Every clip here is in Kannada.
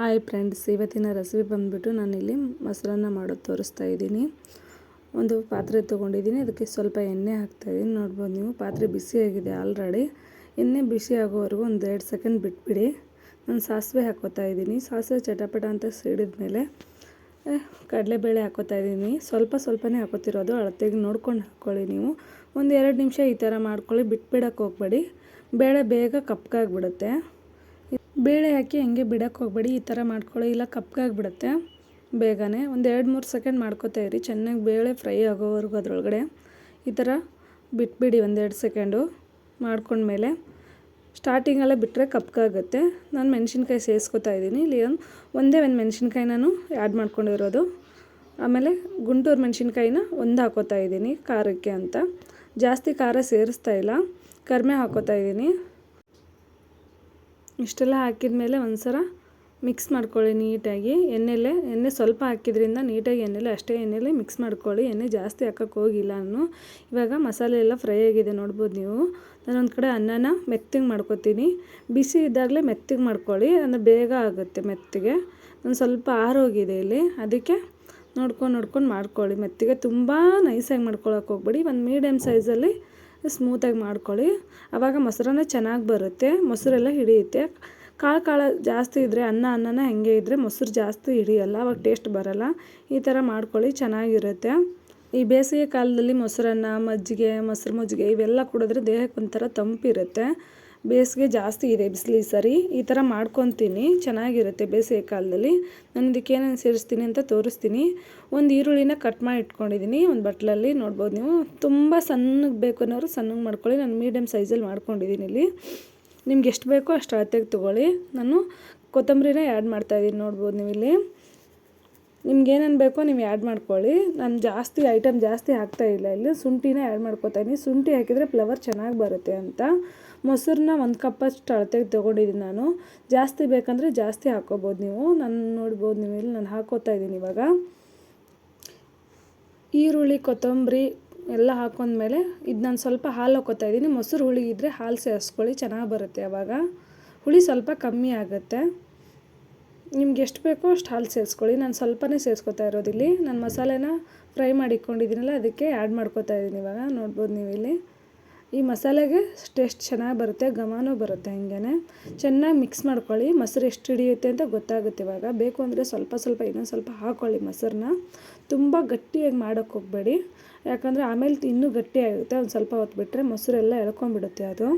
ಹಾಯ್ ಫ್ರೆಂಡ್ಸ್, ಇವತ್ತಿನ ರೆಸಿಪಿ ಬಂದುಬಿಟ್ಟು ನಾನಿಲ್ಲಿ ಮೊಸರನ್ನ ಮಾಡೋದು ತೋರಿಸ್ತಾ ಇದ್ದೀನಿ. ಒಂದು ಪಾತ್ರೆ ತೊಗೊಂಡಿದ್ದೀನಿ, ಅದಕ್ಕೆ ಸ್ವಲ್ಪ ಎಣ್ಣೆ ಹಾಕ್ತಾಯಿದ್ದೀನಿ ನೋಡ್ಬೋದು ನೀವು, ಪಾತ್ರೆ ಬಿಸಿಯಾಗಿದೆ ಆಲ್ರೆಡಿ. ಎಣ್ಣೆ ಬಿಸಿ ಆಗೋವರೆಗೂ ಒಂದು ಎರಡು ಸೆಕೆಂಡ್ ಬಿಟ್ಬಿಡಿ. ನಾನು ಸಾಸಿವೆ ಹಾಕೋತಾ ಇದ್ದೀನಿ. ಸಾಸಿವೆ ಚಟಪಟ ಅಂತ ಸಿಡಿದ ಮೇಲೆ ಕಡಲೆಬೇಳೆ ಹಾಕೋತಾ ಇದ್ದೀನಿ. ಸ್ವಲ್ಪ ಸ್ವಲ್ಪನೇ ಹಾಕೋತಿರೋದು, ಅಳತೆಗೆ ನೋಡ್ಕೊಂಡು ಹಾಕ್ಕೊಳ್ಳಿ ನೀವು. ಒಂದು ಎರಡು ನಿಮಿಷ ಈ ಥರ ಮಾಡ್ಕೊಳ್ಳಿ ಬಿಟ್ಬಿಡೋಕ್ಕೆ ಹೋಗ್ಬೇಡಿ. ಬೇಳೆ ಬೇಗ ಕಪ್ಕಾಗಿಬಿಡುತ್ತೆ ಬೇಳೆ ಹಾಕಿ ಹಂಗೆ ಬಿಡೋಕ್ಕೆ ಹೋಗಬೇಡಿ, ಈ ಥರ ಮಾಡ್ಕೊಳ್ಳಿ, ಇಲ್ಲ ಕಪ್ಗಾಗಿಬಿಡುತ್ತೆ ಬೇಗನೆ ಒಂದು ಎರಡು ಮೂರು ಸೆಕೆಂಡ್ ಮಾಡ್ಕೋತಾ ಇರಿ, ಚೆನ್ನಾಗಿ ಬೇಳೆ ಫ್ರೈ ಆಗೋವರೆಗೂ ಅದರೊಳಗಡೆ. ಈ ಥರ ಬಿಟ್ಬಿಡಿ ಒಂದೆರಡು ಸೆಕೆಂಡು ಮಾಡ್ಕೊಂಡ್ಮೇಲೆ. ಸ್ಟಾರ್ಟಿಂಗಲ್ಲೇ ಬಿಟ್ಟರೆ ಕಪ್ಕಾಗುತ್ತೆ ನಾನು ಮೆಣಸಿನ್ಕಾಯಿ ಸೇರಿಸ್ಕೊತಾ ಇದ್ದೀನಿ. ಇಲ್ಲಿ ಒಂದೇ, ಒಂದು ಮೆಣಸಿನ್ಕಾಯಿ ನಾನು ಆ್ಯಡ್ ಮಾಡ್ಕೊಂಡಿರೋದು. ಆಮೇಲೆ ಗುಂಟೂರು ಮೆಣಸಿನ್ಕಾಯಿನ ಒಂದು ಹಾಕೋತಾ ಇದ್ದೀನಿ, ಖಾರಕ್ಕೆ ಅಂತ. ಜಾಸ್ತಿ ಖಾರ ಸೇರಿಸ್ತಾ ಇಲ್ಲ. ಕಡಿಮೆ ಹಾಕೋತಾ ಇದ್ದೀನಿ. ಇಷ್ಟೆಲ್ಲ ಹಾಕಿದ ಮೇಲೆ ಒಂದು ಮಿಕ್ಸ್ ಮಾಡ್ಕೊಳ್ಳಿ ನೀಟಾಗಿ. ಎಣ್ಣೆಲೆ, ಎಣ್ಣೆ ಸ್ವಲ್ಪ ಹಾಕಿದ್ರಿಂದ ನೀಟಾಗಿ ಎಣ್ಣೆಲೆ, ಅಷ್ಟೇ ಎಣ್ಣೆಲೆ ಮಿಕ್ಸ್ ಮಾಡ್ಕೊಳ್ಳಿ. ಎಣ್ಣೆ ಜಾಸ್ತಿ ಹಾಕಕ್ಕೆ ಹೋಗಿಲ್ಲ ನಾನು. ಇವಾಗ ಮಸಾಲೆ ಎಲ್ಲ ಫ್ರೈ ಆಗಿದೆ, ನೋಡ್ಬೋದು ನೀವು. ನಾನೊಂದು ಕಡೆ ಅನ್ನನ ಮೆತ್ತಿಗೆ ಮಾಡ್ಕೊತೀನಿ. ಬಿಸಿ ಇದ್ದಾಗಲೇ ಮೆತ್ತಿಗೆ ಮಾಡ್ಕೊಳ್ಳಿ, ಅಂದರೆ ಬೇಗ ಆಗುತ್ತೆ ಮೆತ್ತಿಗೆ. ಒಂದು ಸ್ವಲ್ಪ ಆರೋಗಿದೆ ಇಲ್ಲಿ. ಅದಕ್ಕೆ ನೋಡ್ಕೊಂಡು ನೋಡ್ಕೊಂಡು ಮಾಡ್ಕೊಳ್ಳಿ. ಮೆತ್ತಿಗೆ ತುಂಬ ನೈಸಾಗಿ ಮಾಡ್ಕೊಳಕ್ಕೆ ಹೋಗ್ಬೇಡಿ. ಒಂದು ಮೀಡಿಯಮ್ ಸೈಜಲ್ಲಿ ಸ್ಮೂತಾಗಿ ಮಾಡ್ಕೊಳ್ಳಿ. ಆವಾಗ ಮೊಸರನ್ನ ಚೆನ್ನಾಗಿ ಬರುತ್ತೆ, ಮೊಸರೆಲ್ಲ ಹಿಡಿಯುತ್ತೆ. ಕಾಳು ಕಾಳು ಜಾಸ್ತಿ ಇದ್ದರೆ ಅನ್ನ, ಅನ್ನನ ಹೆಂಗೆ ಇದ್ದರೆ ಮೊಸರು ಜಾಸ್ತಿ ಹಿಡಿಯಲ್ಲ, ಅವಾಗ ಟೇಸ್ಟ್ ಬರಲ್ಲ. ಈ ಥರ ಮಾಡ್ಕೊಳ್ಳಿ, ಚೆನ್ನಾಗಿರುತ್ತೆ. ಈ ಬೇಸಿಗೆ ಕಾಲದಲ್ಲಿ ಮೊಸರನ್ನ, ಮಜ್ಜಿಗೆ, ಮೊಸರು ಮಜ್ಜಿಗೆ ಇವೆಲ್ಲ ಕುಡಿದ್ರೆ ದೇಹಕ್ಕೆ ಒಂಥರ ತಂಪಿರುತ್ತೆ. ಬೇಸಿಗೆ ಜಾಸ್ತಿ ಇದೆ ಬಿಸಿಲಿ ಸರಿ. ಈ ಥರ ಮಾಡ್ಕೊತೀನಿ. ಚೆನ್ನಾಗಿರುತ್ತೆ ಬೇಸಿಗೆ ಕಾಲದಲ್ಲಿ. ನಾನು ಇದಕ್ಕೆ ಏನೇನು ಸೇರಿಸ್ತೀನಿ ಅಂತ ತೋರಿಸ್ತೀನಿ. ಒಂದು ಈರುಳ್ಳಿನ ಕಟ್ ಮಾಡಿ ಇಟ್ಕೊಂಡಿದ್ದೀನಿ. ಒಂದು ಬಟ್ಲಲ್ಲಿ ನೋಡ್ಬೋದು ನೀವು. ತುಂಬ ಸಣ್ಣಗೆ ಬೇಕು ಅನ್ನೋರು ಸಣ್ಣಗೆ ಮಾಡ್ಕೊಳ್ಳಿ. ನಾನು ಮೀಡಿಯಮ್ ಸೈಜಲ್ಲಿ ಮಾಡ್ಕೊಂಡಿದ್ದೀನಿ ಇಲ್ಲಿ. ನಿಮ್ಗೆ ಎಷ್ಟು ಬೇಕೋ ಅಷ್ಟು ಅಳತೆಗೆ ತೊಗೊಳ್ಳಿ. ನಾನು ಕೊತ್ತಂಬರಿನ ಆ್ಯಡ್ ಮಾಡ್ತಾಯಿದ್ದೀನಿ ನೋಡ್ಬೋದು ನೀವು ಇಲ್ಲಿ. ನಿಮ್ಗೆ ಏನೇನು ಬೇಕೋ ನೀವು ಆ್ಯಡ್ ಮಾಡ್ಕೊಳ್ಳಿ. ನಾನು ಜಾಸ್ತಿ ಐಟಮ್ ಜಾಸ್ತಿ ಹಾಕ್ತಾ ಇಲ್ಲ ಇಲ್ಲಿ. ಶುಂಠಿನೇ ಆ್ಯಡ್ ಮಾಡ್ಕೊತಾ ಇದ್ದೀನಿ ಶುಂಠಿ ಹಾಕಿದರೆ ಫ್ಲವರ್ ಚೆನ್ನಾಗಿ ಬರುತ್ತೆ ಅಂತ. ಮೊಸರನ್ನ ಒಂದು ಕಪ್ಪಷ್ಟು ಅಳತೆಗೆ ತೊಗೊಂಡಿದ್ದೀನಿ ನಾನು. ಜಾಸ್ತಿ ಬೇಕಂದರೆ ಜಾಸ್ತಿ ಹಾಕ್ಕೋಬೋದು ನೀವು. ನಾನು ನೋಡ್ಬೋದು ನೀವು ಇಲ್ಲಿ. ನಾನು ಹಾಕೋತಾ ಇದ್ದೀನಿ ಇವಾಗ. ಈರುಳ್ಳಿ, ಕೊತ್ತಂಬರಿ ಎಲ್ಲ ಹಾಕೊಂಡ್ಮೇಲೆ ಇದು ನಾನು ಸ್ವಲ್ಪ ಹಾಲು ಹಾಕೋತಾ ಇದ್ದೀನಿ ಮೊಸರು ಹುಳಿ ಇದ್ದರೆ ಹಾಲು ಸೇರಿಸ್ಕೊಳ್ಳಿ. ಚೆನ್ನಾಗಿ ಬರುತ್ತೆ ಅವಾಗ. ಹುಳಿ ಸ್ವಲ್ಪ ಕಮ್ಮಿ ಆಗುತ್ತೆ. ನಿಮ್ಗೆ ಎಷ್ಟು ಬೇಕೋ ಅಷ್ಟು ಹಾಲು ಸೇರಿಸ್ಕೊಳ್ಳಿ. ನಾನು ಸ್ವಲ್ಪನೇ ಸೇರಿಸ್ಕೊತಾ ಇರೋದಿಲ್ಲಿ. ನಾನು ಮಸಾಲೆನ ಫ್ರೈ ಮಾಡಿ ಇಟ್ಕೊಂಡಿದ್ದೀನಲ್ಲ ಅದಕ್ಕೆ ಆ್ಯಡ್ ಮಾಡ್ಕೋತಾ ಇದ್ದೀನಿ ಇವಾಗ. ನೋಡ್ಬೋದು ನೀವು ಇಲ್ಲಿ ಈ ಮಸಾಲೆಗೆ ಟೇಸ್ಟ್ ಚೆನ್ನಾಗಿ ಬರುತ್ತೆ, ಘಮನೂ ಬರುತ್ತೆ ಹಿಂಗೆ ಚೆನ್ನಾಗಿ ಮಿಕ್ಸ್ ಮಾಡ್ಕೊಳ್ಳಿ. ಮೊಸರು ಎಷ್ಟು ಹಿಡಿಯುತ್ತೆ ಅಂತ ಗೊತ್ತಾಗುತ್ತೆ ಇವಾಗ. ಬೇಕು ಅಂದರೆ ಸ್ವಲ್ಪ ಸ್ವಲ್ಪ, ಇನ್ನೊಂದು ಸ್ವಲ್ಪ ಹಾಕ್ಕೊಳ್ಳಿ ಮೊಸರನ್ನ. ತುಂಬ ಗಟ್ಟಿಯಾಗಿ ಮಾಡೋಕ್ಕೆ ಹೋಗಬೇಡಿ. ಯಾಕಂದರೆ ಆಮೇಲೆ ಇನ್ನೂ ಗಟ್ಟಿಯಾಗುತ್ತೆ ಒಂದು ಸ್ವಲ್ಪ ಹೊತ್ತು ಬಿಟ್ಟರೆ ಮೊಸರೆಲ್ಲ ಎಳ್ಕೊಂಡ್ಬಿಡುತ್ತೆ ಅದು.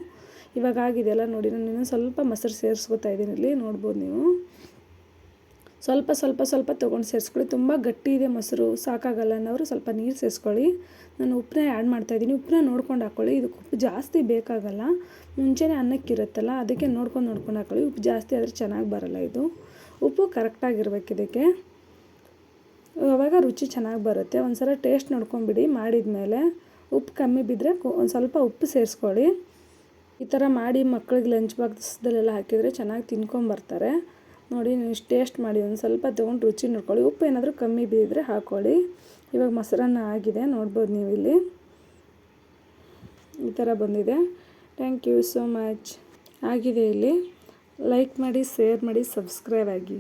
ಇವಾಗ ಆಗಿದೆಯಲ್ಲ ನೋಡಿ, ನಾನು ಇನ್ನೊಂದು ಸ್ವಲ್ಪ ಮೊಸರು ಸೇರಿಸ್ಕೊತಾ ಇದ್ದೀನಿ ಇಲ್ಲಿ. ನೋಡ್ಬೋದು ನೀವು. ಸ್ವಲ್ಪ ಸ್ವಲ್ಪ ಸ್ವಲ್ಪ ತೊಗೊಂಡು ಸೇರಿಸ್ಕೊಳ್ಳಿ. ತುಂಬ ಗಟ್ಟಿ ಇದೆ ಮೊಸರು, ಸಾಕಾಗಲ್ಲ ಅನ್ನೋರು ಸ್ವಲ್ಪ ನೀರು ಸೇರಿಸ್ಕೊಳ್ಳಿ. ನಾನು ಉಪ್ಪನ್ನ ಆ್ಯಡ್ ಮಾಡ್ತಾಯಿದ್ದೀನಿ ಉಪ್ಪನ್ನ ನೋಡ್ಕೊಂಡು ಹಾಕ್ಕೊಳ್ಳಿ ಇದಕ್ಕೆ ಉಪ್ಪು ಜಾಸ್ತಿ ಬೇಕಾಗಲ್ಲ. ಮುಂಚೆನೇ ಅನ್ನಕ್ಕಿರುತ್ತಲ್ಲ, ಅದಕ್ಕೆ ನೋಡ್ಕೊಂಡು ನೋಡ್ಕೊಂಡು ಹಾಕ್ಕೊಳ್ಳಿ ಉಪ್ಪು ಜಾಸ್ತಿ ಆದರೆ ಚೆನ್ನಾಗಿ ಬರಲ್ಲ ಇದು. ಉಪ್ಪು ಕರೆಕ್ಟಾಗಿರ್ಬೇಕು ಇದಕ್ಕೆ. ಅವಾಗ ರುಚಿ ಚೆನ್ನಾಗಿ ಬರುತ್ತೆ. ಒಂದು ಸಲ ಟೇಸ್ಟ್ ನೋಡ್ಕೊಂಬಿಡಿ ಮಾಡಿದ ಮೇಲೆ ಉಪ್ಪು ಕಮ್ಮಿ ಬಿದ್ದರೆ ಒಂದು ಸ್ವಲ್ಪ ಉಪ್ಪು ಸೇರಿಸ್ಕೊಳ್ಳಿ. ಈ ಥರ ಮಾಡಿ ಮಕ್ಳಿಗೆ ಲಂಚ್ ಬಾಕ್ಸ್ದಲ್ಲೆಲ್ಲ ಹಾಕಿದರೆ ಚೆನ್ನಾಗಿ ತಿನ್ಕೊಂಬರ್ತಾರೆ ನೋಡಿ, ನೀವು ಟೇಸ್ಟ್ ಮಾಡಿ, ಒಂದು ಸ್ವಲ್ಪ ತೊಗೊಂಡು ರುಚಿ ನೋಡ್ಕೊಳ್ಳಿ. ಉಪ್ಪು ಏನಾದರೂ ಕಮ್ಮಿ ಬಿದ್ದರೆ ಹಾಕ್ಕೊಳ್ಳಿ ಇವಾಗ ಮೊಸರನ್ನ ಆಗಿದೆ, ನೋಡ್ಬೋದು ನೀವು ಇಲ್ಲಿ. ಈ ಥರ ಬಂದಿದೆ. ಥ್ಯಾಂಕ್ ಯು ಸೋ ಮಚ್ ಆಗಿದೆ ಇಲ್ಲಿ. ಲೈಕ್ ಮಾಡಿ ಶೇರ್ ಮಾಡಿ ಸಬ್ಸ್ಕ್ರೈಬ್ ಆಗಿ.